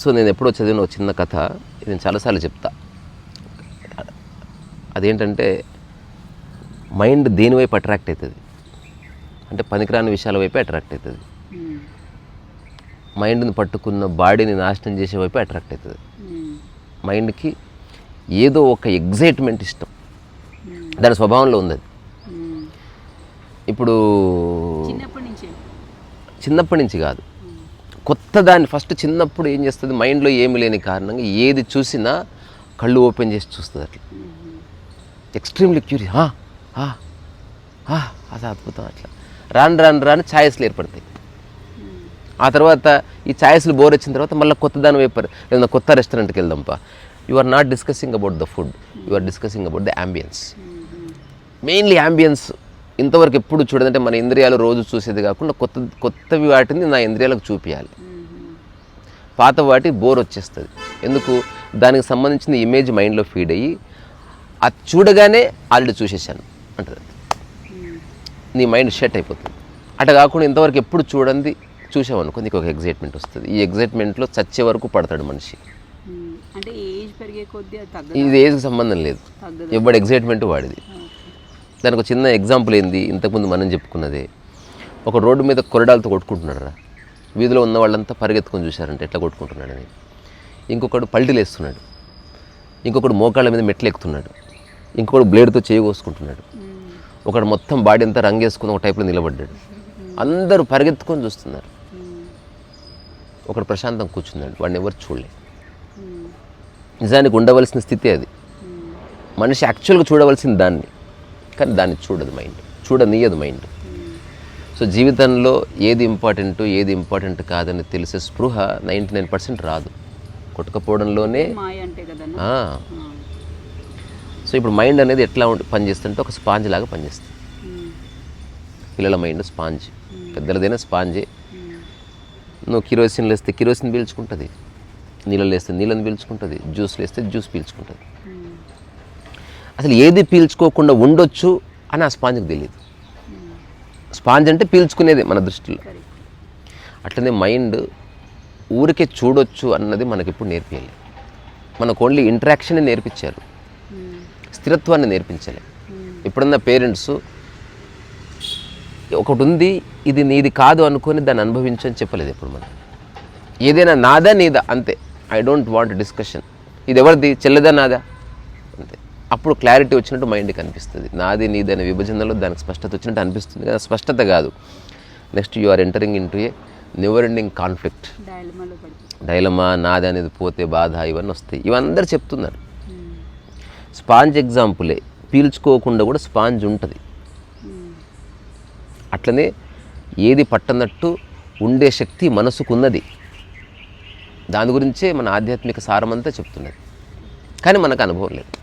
So నేను ఎప్పుడో చదివిన ఒక చిన్న కథ నేను చాలాసార్లు చెప్తా అదేంటంటే మైండ్ దేని వైపు అట్రాక్ట్ అవుతుంది అంటే పనికిరాని విషయాల వైపే అట్రాక్ట్ అవుతుంది. మైండ్ని పట్టుకున్న బాడీని నాశనం చేసే వైపే అట్రాక్ట్ అవుతుంది. మైండ్కి ఏదో ఒక ఎగ్జైట్మెంట్ ఇష్టం. దాని స్వభావంలో ఉంది అది. ఇప్పుడు చిన్నప్పటి నుంచి కాదు కొత్త దాన్ని ఫస్ట్ చిన్నప్పుడు ఏం చేస్తుంది? మైండ్లో ఏమి లేని కారణంగా ఏది చూసినా కళ్ళు ఓపెన్ చేసి చూస్తుంది అట్లా. ఎక్స్ట్రీమ్లీ క్యూరియస్ అది అద్భుతం అట్లా. రాను రాను రాను ఛాయస్లు ఏర్పడతాయి. ఆ తర్వాత ఈ ఛాయస్లు బోర్ వచ్చిన తర్వాత మళ్ళీ కొత్త దాని వైపు ఏదైనా కొత్త రెస్టారెంట్కి వెళ్దాంపా you are not discussing about the food you are discussing about the ambience mainly ambience ఇంతవరకు ఎప్పుడు చూడదంటే మన ఇంద్రియాలు రోజు చూసేది కాకుండా కొత్త కొత్తవి వాటిని నా ఇంద్రియాలకు చూపించాలి పాత వాటి బోర్ వచ్చేస్తుంది. ఎందుకు? దానికి సంబంధించిన ఇమేజ్ మైండ్లో ఫీడ్ అయ్యి అది చూడగానే ఆల్రెడీ చూసేసాను అంటది. నీ మైండ్ షెట్ అయిపోతుంది. అట్లా కాకుండా ఇంతవరకు ఎప్పుడు చూడండి చూసామనుకో నీకు ఒక ఎగ్జైట్మెంట్ వస్తుంది. ఈ ఎగ్జైట్మెంట్లో చచ్చే వరకు పడతాడు మనిషి. అంటే ఇది ఏజ్కి సంబంధం లేదు. ఎవడి ఎగ్జైట్మెంట్ వాడిది. దానికి ఒక చిన్న ఎగ్జాంపుల్ ఏంది? ఇంతకుముందు మనం చెప్పుకున్నదే. ఒక రోడ్డు మీద కొరడాలతో కొట్టుకుంటున్నాడు వీధిలో ఉన్న వాళ్ళంతా పరిగెత్తుకొని చూశారంటే ఎట్లా కొట్టుకుంటున్నాడని. ఇంకొకడు పల్టీలు వేస్తున్నాడు. ఇంకొకడు మోకాళ్ళ మీద మెట్లు ఎక్కుతున్నాడు. ఇంకొకడు బ్లేడ్తో చేయి కోసుకుంటున్నాడు. ఒకడు మొత్తం బాడీ అంతా రంగేసుకుని ఒక టైప్లో నిలబడ్డాడు. అందరూ పరిగెత్తుకొని చూస్తున్నారు. ఒకడు ప్రశాంతం కూర్చున్నాడు. వాడిని ఎవరు చూడలే. మ్మ్. నిజానికి ఉండవలసిన స్థితి అది. మనిషి యాక్చువల్గా చూడవలసిన దాన్ని. కానీ దాన్ని చూడదు మైండ్ చూడనీయదు మైండ్. సో జీవితంలో ఏది ఇంపార్టెంట్ ఏది ఇంపార్టెంట్ కాదని తెలిసే స్పృహ నైంటీ నైన్ పర్సెంట్ రాదు. కొట్టుకపోవడంలోనే. సో ఇప్పుడు మైండ్ అనేది ఎట్లా పనిచేస్తుంటే ఒక స్పాంజ్ లాగా పనిచేస్తుంది. పిల్లల మైండ్ స్పాంజ్ పెద్దలదైనా స్పాంజే. నువ్వు కిరోసిన్ వేస్తే కిరోసిన్ పీల్చుకుంటుంది. నీళ్ళు వేస్తే నీళ్ళని పీల్చుకుంటుంది. జ్యూస్ వేస్తే జ్యూస్ పీల్చుకుంటుంది. అసలు ఏది పీల్చుకోకుండా ఉండొచ్చు అని ఆ స్పాంజ్కి తెలియదు స్పాంజ్ అంటే పీల్చుకునేది మన దృష్టిలో. అట్లనే మైండ్ ఊరికే చూడొచ్చు అన్నది మనకి ఇప్పుడు నేర్పించలేదు మనకు ఓన్లీ ఇంటరాక్షన్ నేర్పించారు. స్థిరత్వాన్ని నేర్పించాలి. ఎప్పుడన్నా పేరెంట్స్ ఒకటి ఉంది ఇది నీది కాదు అనుకొని దాన్ని అనుభవించని చెప్పలేదు ఇప్పుడు మనం. ఏదైనా నాదా నీదా? అంతే. ఐ డోంట్ వాంట్ డిస్కషన్ ఇది ఎవరిది? చెల్లదా నాదా? అప్పుడు క్లారిటీ వచ్చినట్టు మైండ్కి అనిపిస్తుంది నాది నీది అనే విభజనలో దానికి స్పష్టత వచ్చినట్టు అనిపిస్తుంది. కదా స్పష్టత కాదు. Next you are entering into a never ending conflict dilemma నాది అనేది పోతే బాధ ఇవన్నీ వస్తాయి. ఇవందరూ చెప్తున్నారు. స్పాంజ్ ఎగ్జాంపులే. పీల్చుకోకుండా కూడా స్పాంజ్ ఉంటుంది. అట్లనే ఏది పట్టనట్టు ఉండే శక్తి మనసుకున్నది. దాని గురించే మన ఆధ్యాత్మిక సారమంతా చెప్తున్నది. కానీ మనకు అనుభవం లేదు.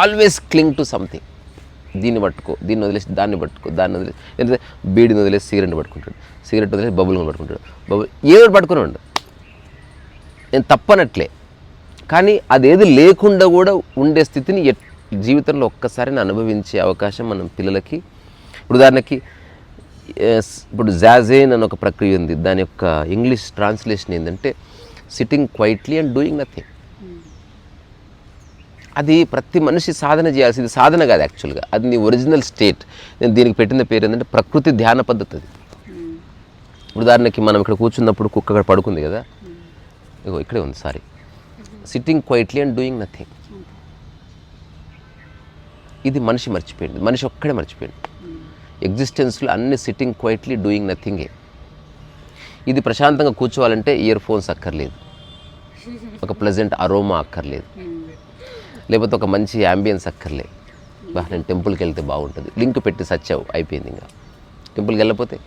Always cling to something. దీన్ని పట్టుకో దీన్ని వదిలేసి దాన్ని పట్టుకో దాన్ని వదిలేసి ఎందుకంటే బీడిని వదిలేసి సిగరెట్ పట్టుకుంటాడు. సిగరెట్ వదిలేసి బబుల్ పట్టుకుంటాడు. బబుల్ ఏదో పట్టుకుని ఉండదు నేను తప్పనట్లే. కానీ అదేది లేకుండా కూడా ఉండే స్థితిని ఎట్ జీవితంలో ఒక్కసారి అనుభవించే అవకాశం మనం పిల్లలకి ఇప్పుడు ఉదాహరణకి ఇప్పుడు జాజేన్ అని ఒక ప్రక్రియ ఉంది. దాని యొక్క ఇంగ్లీష్ ట్రాన్స్లేషన్ ఏంటంటే sitting quietly and doing nothing అది ప్రతి మనిషి సాధన చేయాల్సింది సాధన కాదు యాక్చువల్గా అది నీ ఒరిజినల్ స్టేట్ నేను దీనికి పెట్టిన పేరు ఏంటంటే ప్రకృతి ధ్యాన పద్ధతి అది. ఉదాహరణకి మనం ఇక్కడ కూర్చున్నప్పుడు కుక్క అక్కడ పడుకుంది కదా? ఇగో ఇక్కడే ఉంది sorry sitting quietly and doing nothing ఇది మనిషి మర్చిపోయింది. మనిషి ఒక్కడే మర్చిపోయింది. ఎగ్జిస్టెన్స్లో అన్ని సిట్టింగ్ క్వైట్లీ డూయింగ్ నథింగే ఇది ప్రశాంతంగా కూర్చోవాలంటే ఇయర్ ఫోన్స్ అక్కర్లేదు. ఒక ప్లెజెంట్ అరోమా అక్కర్లేదు. లేకపోతే ఒక మంచి అంబియన్స్ అక్కర్లే. బా నేను టెంపుల్కి వెళ్తే బాగుంటుంది. లింక్ పెట్టి సచ్చావు అయిపోయింది ఇంకా. టెంపుల్కి వెళ్ళకపోతే?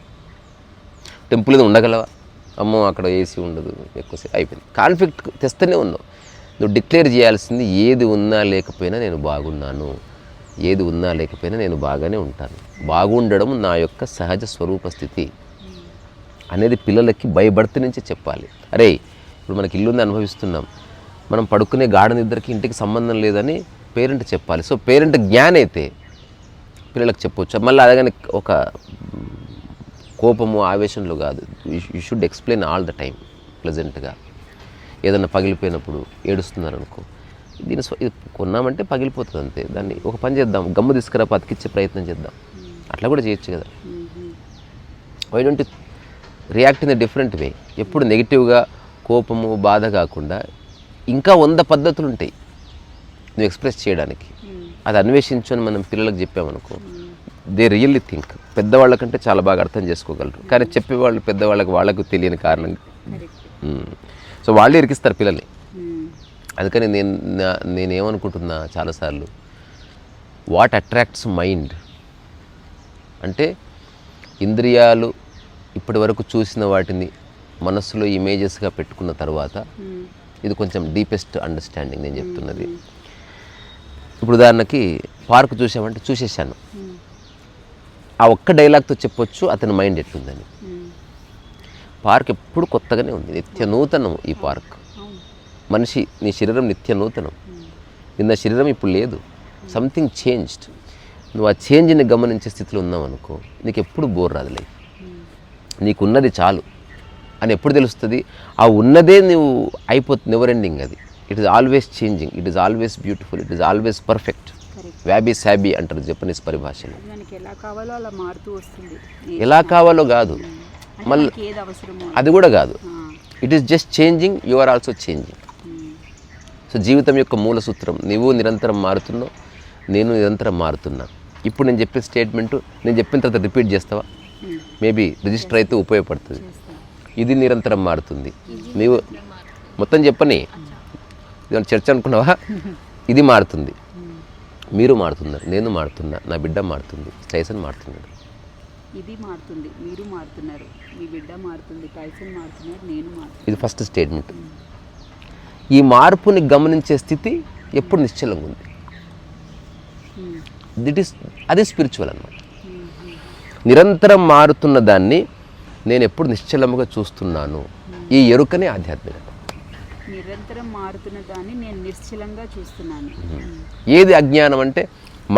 టెంపుల్ మీద ఉండగలవా? అమ్మో అక్కడ ఏసీ ఉండదు ఎక్కువసేపు. అయిపోయింది. కాన్ఫ్లిక్ట్ తెస్తూనే ఉన్నావు. నువ్వు డిక్లేర్ చేయాల్సింది ఏది ఉన్నా లేకపోయినా నేను బాగున్నాను. ఏది ఉన్నా లేకపోయినా నేను బాగానే ఉంటాను. బాగుండడం నా యొక్క సహజ స్వరూప స్థితి. అనేది పిల్లలకి బై నుంచి చెప్పాలి. అరే ఇప్పుడు మనకి ఇల్లుంది అనుభవిస్తున్నాం. మనం పడుకునే గాఢ నిద్రకి ఇంటికి సంబంధం లేదని పేరెంట్ చెప్పాలి. సో పేరెంట్ జ్ఞాన్ అయితే పిల్లలకు చెప్పొచ్చు. మళ్ళీ అలాగని ఒక కోపము ఆవేశంలో కాదు. You should explain all the time ప్లెజెంట్గా ఏదైనా పగిలిపోయినప్పుడు ఏడుస్తున్నారు అనుకో దీని స్వ- ఇది కొన్నామంటే పగిలిపోతుంది అంతే. దాన్ని ఒక పని చేద్దాం గమ్ము తీసుకురా పతికిచ్చే ప్రయత్నం చేద్దాం. అట్లా కూడా చేయొచ్చు కదా. Why don't react in the different way ఎప్పుడు నెగిటివ్గా కోపము బాధ కాకుండా ఇంకా వంద పద్ధతులు ఉంటాయి నువ్వు ఎక్స్ప్రెస్ చేయడానికి. అది అన్వేషించు అని మనం పిల్లలకు చెప్పామనుకో దే రియల్లీ థింక్ పెద్దవాళ్ళకంటే చాలా బాగా అర్థం చేసుకోగలరు. కానీ చెప్పేవాళ్ళు పెద్దవాళ్ళకి వాళ్ళకు తెలియని కారణం. సో వాళ్ళే ఇరికిస్తారు పిల్లల్ని. అందుకని నేను నేనేమనుకుంటున్నా చాలాసార్లు వాట్ అట్రాక్ట్స్ మైండ్ అంటే ఇంద్రియాలు ఇప్పటి వరకు చూసిన వాటిని మనస్సులో ఇమేజెస్గా పెట్టుకున్న తర్వాత ఇది కొంచెం డీపెస్ట్ అండర్స్టాండింగ్ నేను చెప్తున్నది. ఇప్పుడు ఉదాహరణకి పార్క్ చూసామంటే చూసేసాను ఆ ఒక్క డైలాగ్తో చెప్పొచ్చు అతని మైండ్ ఎట్లుందని. పార్క్ ఎప్పుడు కొత్తగానే ఉంది. నిత్య నూతనం ఈ పార్క్ మనిషి నీ శరీరం నిత్య నూతనం. నిన్న శరీరం ఇప్పుడు లేదు. సంథింగ్ చేంజ్డ్ నువ్వు ఆ చేంజ్ని గమనించే స్థితిలో ఉన్నావు అనుకో నీకు ఎప్పుడు బోర్ రాదు లైఫ్ నీకున్నది చాలు. అని ఎప్పుడు తెలుస్తుంది? ఆ ఉన్నదే నువ్వు అయిపోతుంది నెవర్ ఎండింగ్ అది. It is always changing it is always beautiful it is always perfect wabi sabi అంటారు జపనీస్ పరిభాషలో. ఎలా కావాలో కాదు. మళ్ళీ అది. కూడా కాదు. It is just changing you are also changing so జీవితం యొక్క మూల సూత్రం నువ్వు నిరంతరం మారుతున్నావు నేను నిరంతరం మారుతున్నా. ఇప్పుడు నేను చెప్పే స్టేట్మెంట్ నేను చెప్పిన తర్వాత రిపీట్ చేస్తావా? మేబీ రిజిస్టర్ అయితే ఉపయోగపడుతుంది. ఇది నిరంతరం మారుతుంది. నీవు మొత్తం చెప్పని. చర్చ అనుకున్నావా? ఇది మారుతుంది. మీరు మారుతున్నారు నేను మారుతున్నా నా బిడ్డ మారుతుంది స్టైసన్ మారుతున్నాడు. ఇది మారుతుంది మీరు మారుతున్నారు మీ బిడ్డ మారుతుంది టైసన్ మారుతున్నారు నేను ఇది ఫస్ట్ స్టేట్మెంట్. ఈ మార్పుని గమనించే స్థితి ఎప్పుడు నిశ్చలంగా ఉంది. దిట్ ఈస్ అది స్పిరిచువల్ అన్నమాట. నిరంతరం మారుతున్న దాన్ని నేను ఎప్పుడు నిశ్చలముగా చూస్తున్నాను. ఈ ఎరుకనే ఆధ్యాత్మికత. నిరంతరం మారుతున్న దాన్ని నేను నిశ్చలంగా చూస్తున్నాను. ఏది అజ్ఞానం అంటే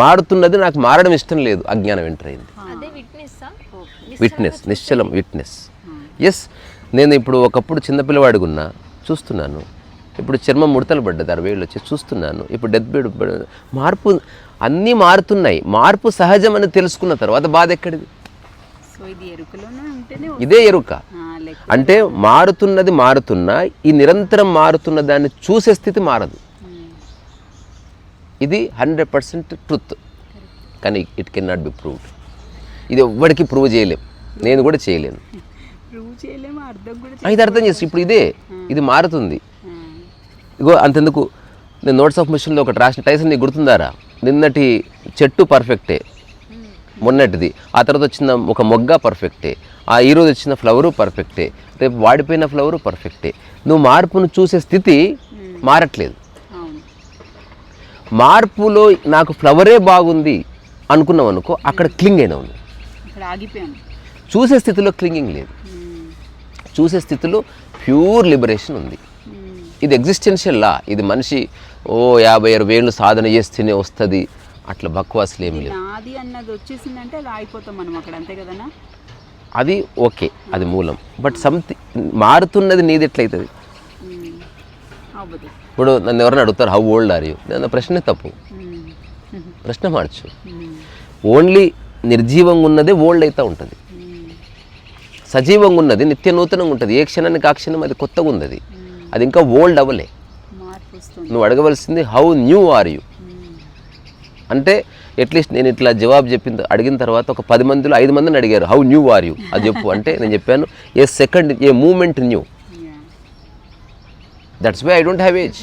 మారుతున్నది నాకు మారడం ఇష్టం లేదు అజ్ఞానం ఎంటర్ అయింది. అదే విట్నెస్ విట్నెస్ నిశ్చలం విట్నెస్ ఎస్ నేను ఇప్పుడు ఒకప్పుడు చిన్నపిల్లవాడిగా ఉన్నా చూస్తున్నాను. ఇప్పుడు చర్మం ముడతలు పడ్డది అరవై ఏళ్ళు వచ్చి చూస్తున్నాను. ఇప్పుడు డెత్ బెడ్ మార్పు అన్నీ మారుతున్నాయి. మార్పు సహజం అని తెలుసుకున్న తర్వాత బాధ ఎక్కడిది? ఇది ఎరుక. అంటే మారుతున్నది మారుతున్నా ఈ నిరంతరం మారుతున్న దాన్ని చూసే స్థితి మారదు. ఇది హండ్రెడ్ పర్సెంట్ ట్రుత్. కానీ it can not be proved. ఇది ఎవ్వడికి ప్రూవ్ చేయలేం. నేను కూడా చేయలేను. ఇది అర్థం చేసి ఇప్పుడు ఇదే. ఇది మారుతుంది. ఇగో అంతెందుకు? నేను నోట్స్ ఆఫ్ మిషన్లో ఒకటి రాసిన టైసన్ నీకు గుర్తుందారా? నిన్నటి చెట్టు పర్ఫెక్టే. మొన్నటిది. ఆ తర్వాత వచ్చిన ఒక మొగ్గ పర్ఫెక్టే ఆ ఈరోజు వచ్చిన ఫ్లవరు పర్ఫెక్టే రేపు వాడిపోయిన ఫ్లవరు పర్ఫెక్టే నువ్వు మార్పును చూసే స్థితి మారట్లేదు. మార్పులో నాకు ఫ్లవరే బాగుంది అనుకున్నావు అనుకో అక్కడ క్లింగ్ అయినా ఉంది చూసే స్థితిలో క్లింగింగ్ లేదు. చూసే స్థితిలో ప్యూర్ లిబరేషన్ ఉంది. ఇది ఎగ్జిస్టెన్షియల్ లా ఇది మనిషి ఓ యాభై అరవై ఏళ్ళు సాధన చేస్తేనే వస్తుంది. అట్లా బక్వాసులు ఏమి లేవు. నాది అన్నది వచ్చేసిందంటే అది ఆగిపోతాం మనం అక్కడ అంతే కదనా అది ఓకే అది మూలం. బట్ సంథింగ్ మారుతున్నది నీది ఎట్లయితుంది? ఇప్పుడు నన్ను ఎవరైనా అడుగుతారు హౌ ఓల్డ్ ఆర్ యూ నా ప్రశ్నే తప్పు. ప్రశ్న మార్చు. ఓన్లీ నిర్జీవంగా ఉన్నదే ఓల్డ్ అవుతూ ఉంటుంది. సజీవంగా ఉన్నది నిత్య నూతనంగా ఉంటుంది. ఏ క్షణానికి ఆ క్షణం అది కొత్తగా ఉంది అది అది ఇంకా ఓల్డ్ అవ్వలే. నువ్వు అడగవలసింది హౌ న్యూ ఆర్ యూ అంటే అట్లీస్ట్ నేను ఇట్లా జవాబు చెప్పిన అడిగిన తర్వాత ఒక పది మందిలో ఐదు మందిని అడిగారు హౌ న్యూ ఆర్ యూ అది చెప్పు. అంటే నేను చెప్పాను a second a moment new. That's why I don't have age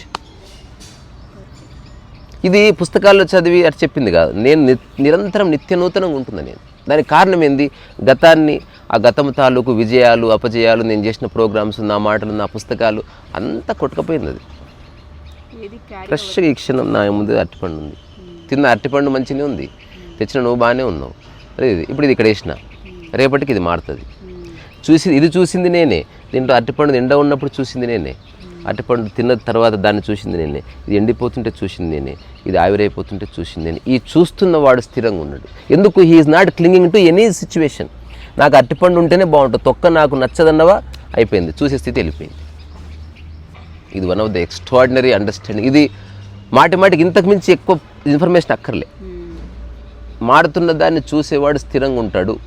ఇది పుస్తకాల్లో చదివి అటు చెప్పింది కాదు. నేను నిరంతరం నిత్య నూతనంగా ఉంటున్నా నేను. దానికి కారణం ఏంది? గతాన్ని ఆ గతం తాలూకు విజయాలు అపజయాలు నేను చేసిన ప్రోగ్రామ్స్ నా మాటలు నా పుస్తకాలు అంతా కొట్టుకపోయింది అది. ఫ్రెష్గా ఈ క్షణం నా ముందు అరటిపండు ఉంది. తిన్న అరటిపండు మంచిగానే ఉంది. తెచ్చిన నువ్వు బాగానే ఉన్నావు. అదే ఇది. ఇప్పుడు ఇది ఇక్కడ వేసిన. రేపటికి ఇది మారుతుంది. చూసి ఇది చూసింది నేనే. దీంట్లో అరటిపండు ఎండ ఉన్నప్పుడు చూసింది నేనే. అరటిపండు తిన్న తర్వాత దాన్ని చూసింది నేనే. ఇది ఎండిపోతుంటే చూసింది నేనే. ఇది ఆవిరైపోతుంటే చూసింది నేనే. ఈ చూస్తున్న వాడు స్థిరంగా ఉన్నాడు. ఎందుకు? He is not clinging to any situation నాకు అరటిపండు ఉంటేనే బాగుంటుంది. తొక్క నాకు నచ్చదన్నవా? అయిపోయింది. చూసే స్థితి వెళ్ళిపోయింది. ఇది one of the extraordinary understanding ఇది మాటి మాటికి ఇంతకు మించి ఎక్కువ ఇన్ఫర్మేషన్ అక్కర్లే. మారుతున్న దాన్ని చూసేవాడు స్థిరంగా ఉంటాడు.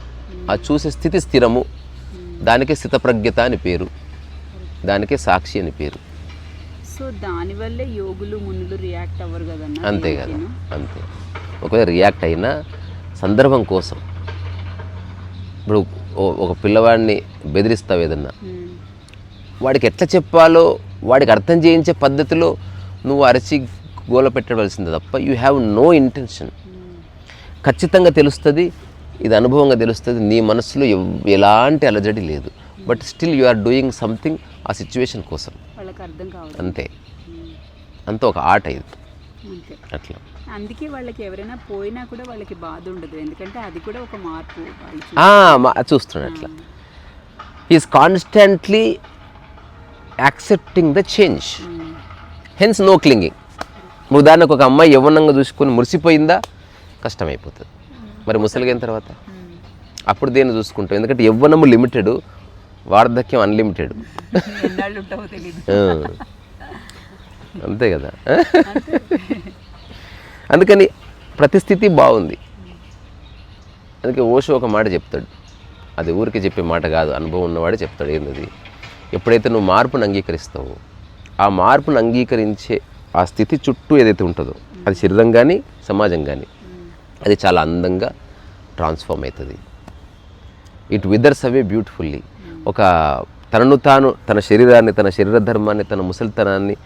ఆ చూసే స్థితి స్థిరము. దానికే స్థితప్రజ్ఞత అని పేరు. దానికే సాక్షి అని పేరు. సో దానివల్లే యోగులు మునులు రియాక్ట్ అవ్వరు కదన్నా అంతే కదా. అంతే. ఒకవేళ రియాక్ట్ అయినా సందర్భం కోసం. ఇప్పుడు ఒక పిల్లవాడిని బెదిరిస్తావు ఏదన్నా. వాడికి ఎట్లా చెప్పాలో వాడికి అర్థం చేయించే పద్ధతిలో నువ్వు అరచి గోల పెట్టవలసిందే తప్ప యూ హ్యావ్ నో ఇంటెన్షన్. ఖచ్చితంగా తెలుస్తుంది ఇది అనుభవంగా తెలుస్తుంది నీ మనసులో ఎలాంటి అలజడి లేదు. But still you are doing something ఆ సిచ్యువేషన్ కోసం. వాళ్ళకి అర్థం కావాలి అంతే. మ్మ్. అంత ఒక ఆట ఇది. అట్లా. అందుకే వాళ్ళకి ఎవరైనా పోయినా కూడా వాళ్ళకి బాధ ఉండదు. ఎందుకంటే అది కూడా ఒక మార్పు చూస్తున్నాడు అట్లా. Is constantly accepting the change. Hence no clinging ఉదాహరణకు ఒక అమ్మాయి యవ్వనంగా చూసుకొని మురిసిపోయిందా? కష్టమైపోతుంది. మరి ముసలిగైన తర్వాత. అప్పుడు దేన్ని చూసుకుంటాం ఎందుకంటే యవ్వనము లిమిటెడ్ వార్ధక్యం అన్లిమిటెడ్ అంతే కదా. అందుకని ప్రతి స్థితి బాగుంది. అందుకే ఓషో ఒక మాట చెప్తాడు. అది ఊరికి చెప్పే మాట కాదు అనుభవం ఉన్నవాడే చెప్తాడు. ఏంటది ఎప్పుడైతే నువ్వు మార్పును అంగీకరిస్తావో ఆ మార్పును అంగీకరించే ఆ స్థితి చుట్టూ ఏదైతే ఉంటుందో అది శరీరం కానీ సమాజం కానీ అది చాలా అందంగా ట్రాన్స్ఫార్మ్ అవుతుంది. ఇట్ విదర్స్ అవే బ్యూటిఫుల్లీ ఒక తనను తాను తన శరీరాన్ని తన శరీర ధర్మాన్ని తన ముసలితనాన్ని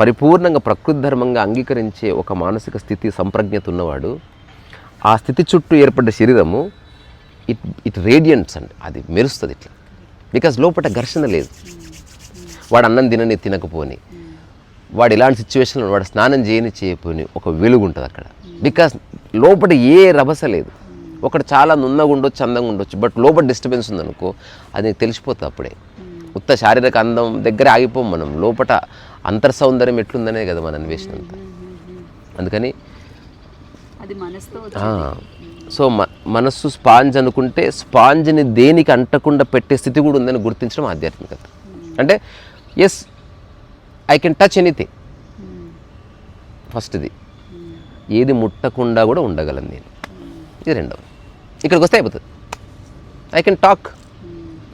పరిపూర్ణంగా ప్రకృతి ధర్మంగా అంగీకరించే ఒక మానసిక స్థితి సంప్రజ్ఞత ఉన్నవాడు ఆ స్థితి చుట్టూ ఏర్పడ్డ శరీరము ఇట్ ఇట్ రేడియంట్స్ అండి. అది మెరుస్తుంది ఇట్లా. బికాజ్ లోపల ఘర్షణ లేదు. వాడు అన్నం తినని తినకపోని. వాడు ఇలాంటి సిచ్యువేషన్లో వాడు స్నానం చేయని చేయకపోని ఒక వెలుగు ఉంటుంది అక్కడ. బికాస్ లోపల ఏ రభస లేదు. ఒకటి చాలా నున్నగా ఉండొచ్చు అందంగా ఉండొచ్చు బట్ లోపల డిస్టర్బెన్స్ ఉందనుకో అది నీకు తెలిసిపోతుంది అప్పుడే. ఉత్త శారీరక అందం దగ్గర ఆగిపోం మనం. లోపల అంతర్ సౌందర్యం ఎట్లుందనే కదా మన అన్వేషణ అంతా అందుకని సో మ మనస్సు స్పాంజ్ అనుకుంటే స్పాంజ్ని దేనికి అంటకుండా పెట్టే స్థితి కూడా ఉందని గుర్తించడం ఆధ్యాత్మికత. అంటే yes I can touch anything ఫస్ట్ది ఏది ముట్టకుండా కూడా ఉండగలను నేను. ఇది రెండవ. ఇక్కడికి వస్తే అయిపోతుంది. I can talk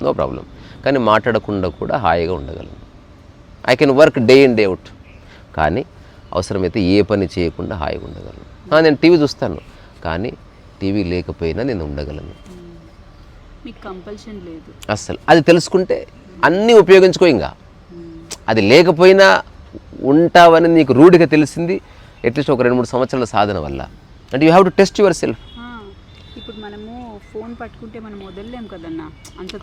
no problem కానీ మాట్లాడకుండా కూడా హాయిగా ఉండగలను. I can work day in day out కానీ అవసరమైతే ఏ పని చేయకుండా హాయిగా ఉండగలను. నేను టీవీ చూస్తాను. కానీ టీవీ లేకపోయినా నేను ఉండగలను. అస్సలు. అది తెలుసుకుంటే అన్నీ ఉపయోగించుకో ఇంకా. అది లేకపోయినా ఉంటావని నీకు రూఢిగా తెలిసింది అట్లీస్ట్ ఒక రెండు మూడు సంవత్సరాల సాధన వల్ల. అంటే you have to test yourself ఇప్పుడు మనము ఫోన్ పట్టుకుంటే మనం వదలలేం కదన్నా?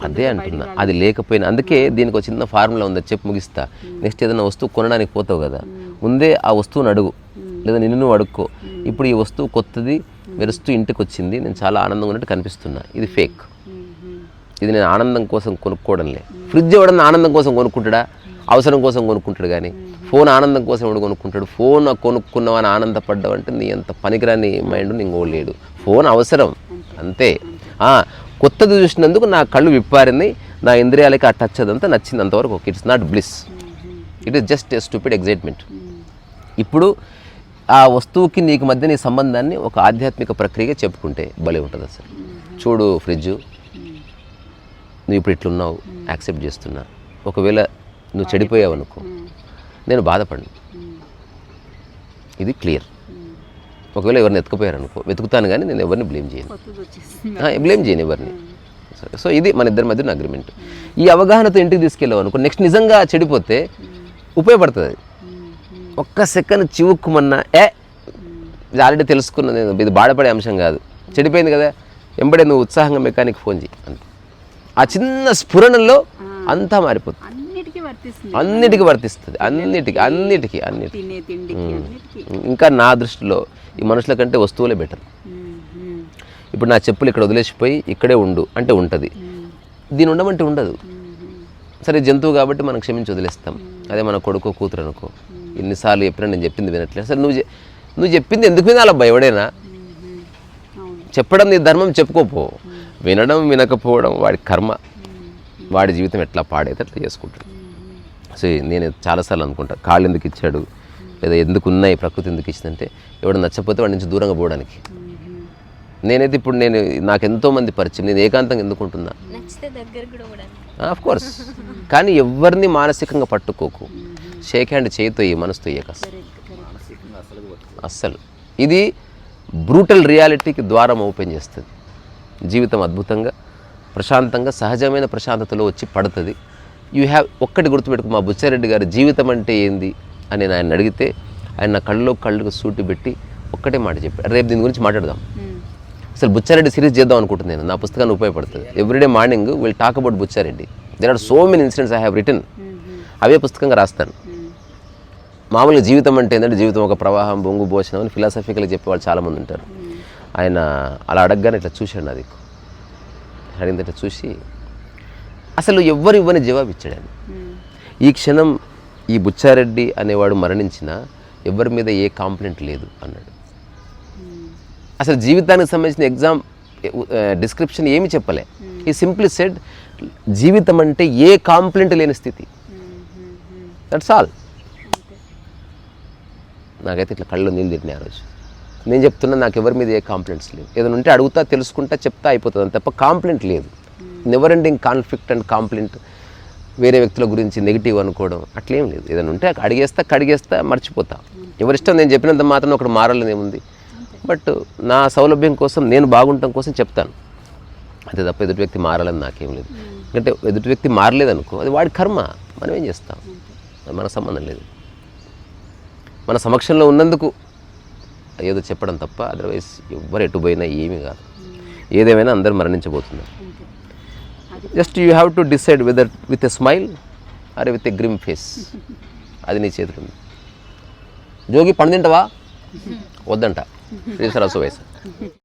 అదే అంటున్నా. అది లేకపోయినా అందుకే దీనికి ఒక చిన్న ఫార్ములా ఉంది చెప్పి ముగిస్తా. నెక్స్ట్ ఏదైనా వస్తువు కొనడానికి పోతావు కదా. ముందే ఆ వస్తువుని అడుగు. లేదా నిన్ను నువ్వు అడుక్కో. ఇప్పుడు ఈ వస్తువు కొత్తది మెరుస్తూ ఇంటికి వచ్చింది నేను చాలా ఆనందంగా ఉన్నట్టు కనిపిస్తున్నా. ఇది ఫేక్ ఇది నేను ఆనందం కోసం కొనుక్కోవడంలే. ఫ్రిడ్జ్ ఎవడన్నా ఆనందం కోసం కొనుక్కుంటాడా? అవసరం కోసం కొనుక్కుంటాడు కానీ ఫోన్ ఆనందం కోసం ఎవడు కొనుక్కుంటాడు? ఫోన్ కొనుక్కున్నావని ఆనందపడ్డావంటే నీ అంత పనికిరాని మైండ్ నీకు లేడు. ఫోన్ అవసరం. అంతే. కొత్తది చూసినందుకు నా కళ్ళు విప్పారింది నా ఇంద్రియాలకి ఆ టచ్ అదంతా నచ్చింది అంతవరకు okay it's not bliss it is just a stupid excitement ఇప్పుడు ఆ వస్తువుకి నీకు మధ్య నీ సంబంధాన్ని ఒక ఆధ్యాత్మిక ప్రక్రియగా చెప్పుకుంటే భలే ఉంటుంది అసలు. చూడు ఫ్రిడ్జ్. నువ్వు ఇప్పుడు ఇట్లున్నావు యాక్సెప్ట్ చేస్తున్నా. ఒకవేళ నువ్వు చెడిపోయావు అనుకో. నేను బాధపడను. ఇది క్లియర్. ఒకవేళ ఎవరిని ఎత్తుకుపోయారు అనుకో వెతుకుతాను కానీ నేను ఎవరిని బ్లేమ్ చేయను. బ్లేమ్ చేయను ఎవరిని. సో- సో ఇది మన ఇద్దరి మధ్య అగ్రిమెంట్ ఈ అవగాహనతో ఇంటికి తీసుకెళ్ళావు అనుకో నెక్స్ట్ నిజంగా చెడిపోతే ఉపయోగపడుతుంది. అది. ఒక్క సెకండ్ చివుక్కుమన్నా ఏ ఇది ఆల్రెడీ తెలుసుకున్నా నేను ఇది బాధపడే అంశం కాదు. చెడిపోయింది కదా ఎంబడే నువ్వు ఉత్సాహంగా మెకానిక్ ఫోన్ చేయి అంతే ఆ చిన్న స్ఫురణలో అంతా మారిపోతుంది. అన్నిటికీ వర్తిస్తుంది. అన్నిటికీ అన్నిటికీ అన్నిటికీ. ఇంకా నా దృష్టిలో ఈ మనుషుల కంటే వస్తువులే బెటర్ ఇప్పుడు నా చెప్పులు ఇక్కడ వదిలేసిపోయి ఇక్కడే ఉండు అంటే ఉంటుంది. దీని ఉండమంటే ఉండదు. సరే జంతువు కాబట్టి మనం క్షమించి వదిలేస్తాం. అదే మన కొడుకో కూతురు అనుకో ఎన్నిసార్లు చెప్పినా నేను చెప్పింది వినట్లేదు. సరే నువ్వు నువ్వు చెప్పింది ఎందుకు వినాలా ఉమ్, అవును. చెప్పడం నీ ధర్మం చెప్పుకోపో. వినడం వినకపోవడం వాడి కర్మ. వాడి జీవితం ఎట్లా పాడైతే అట్లా చేసుకుంటాడు. సో నేను చాలాసార్లు అనుకుంటా కాళ్ళు ఎందుకు ఇచ్చాడు లేదా ఎందుకు ఉన్నాయి ప్రకృతి ఎందుకు ఇచ్చిందంటే ఎవడు నచ్చకపోతే వాడి నుంచి దూరంగా పోవడానికి. నేనైతే ఇప్పుడు నేను నాకు ఎంతో మంది పరిచయం నేను ఏకాంతంగా ఎందుకు ఉంటున్నా? నచ్చితే దగ్గర కూడా కూడా ఆఫ్ కోర్స్ కానీ ఎవరిని మానసికంగా పట్టుకోకు. షేక్ హ్యాండ్ చేయితో ఈ మనసుతో అసలు. అస్సలు. ఇది బ్రూటల్ రియాలిటీకి ద్వారం ఓపెన్ చేస్తుంది. జీవితం అద్భుతంగా ప్రశాంతంగా సహజమైన ప్రశాంతతలో వచ్చి పడుతుంది. యూ హ్యావ్ ఒక్కటి గుర్తుపెట్టుకో మా బుచ్చారెడ్డి గారి జీవితం అంటే ఏంది అని నేను ఆయన అడిగితే ఆయన నా కళ్ళలో కళ్ళకు సూటి పెట్టి ఒక్కటే మాట చెప్పాడు. రేపు దీని గురించి మాట్లాడదాం. అసలు బుచ్చారెడ్డి సిరీస్ చేద్దాం అనుకుంటున్నాను నేను నా పుస్తకాన్ని ఉపయోగపడుతుంది. Everyday morning will talk about Bucchareddy. There are so many incidents I have return away పుస్తకంగా రాస్తాను. మామూలుగా జీవితం అంటే ఏంటంటే జీవితం ఒక ప్రవాహం బొంగు భోజనం అని ఫిలాసఫికల్గా చెప్పేవాళ్ళు చాలామంది ఉంటారు. ఆయన అలా అడగగానే ఇట్లా చూశాడు నా దిక్కు. అడిగింది ఇట్లా చూసి అసలు ఎవ్వరు ఇవ్వని జవాబు ఇచ్చాడు ఆయన ఈ క్షణం ఈ బుచ్చారెడ్డి అనేవాడు మరణించినా ఎవరి మీద ఏ కాంప్లైంట్ లేదు అన్నాడు. అసలు జీవితానికి సంబంధించిన ఎగ్జామ్ డిస్క్రిప్షన్ ఏమి చెప్పలే. ఈ సింప్లీ సెడ్ జీవితం అంటే ఏ కాంప్లైంట్ లేని స్థితి. దట్స్ ఆల్ నాకైతే ఇట్లా కళ్ళు నీళ్ళు తిట్టినాయి ఆ రోజు. నేను చెప్తున్నా నాకు ఎవరి మీద ఏ కాంప్లైంట్స్ లేవు. ఏదైనా ఉంటే అడుగుతా తెలుసుకుంటా చెప్తా అయిపోతుంది. తప్ప కాంప్లైంట్ లేదు. Never ending conflict and complaint వేరే వ్యక్తుల గురించి నెగిటివ్ అనుకోవడం అట్లేం లేదు. ఏదైనా ఉంటే అడిగేస్తా కడిగేస్తా మర్చిపోతా. ఎవరిష్టం నేను చెప్పినంత మాత్రం ఒకటి మారాలని ఏముంది? బట్ నా సౌలభ్యం కోసం నేను బాగుండటం కోసం చెప్తాను. అంతే తప్ప ఎదుటి వ్యక్తి మారాలని నాకేం లేదు. ఎందుకంటే ఎదుటి వ్యక్తి మారలేదనుకో అది వాడి కర్మ. మనం ఏం చేస్తాం? అది మన సంబంధం లేదు. మన సమక్షంలో ఉన్నందుకు ఏదో చెప్పడం తప్ప అదర్వైజ్ ఎవ్వరు ఎటు పోయినా ఏమీ కాదు. ఏదేమైనా అందరు మరణించబోతున్నారు. Just you have to decide whether with a smile or with a grim face అది నీ చేతిలో ఉంది. జోగి పండు తింటావా? వద్దంట. శ్రీ సరస్సు వయసు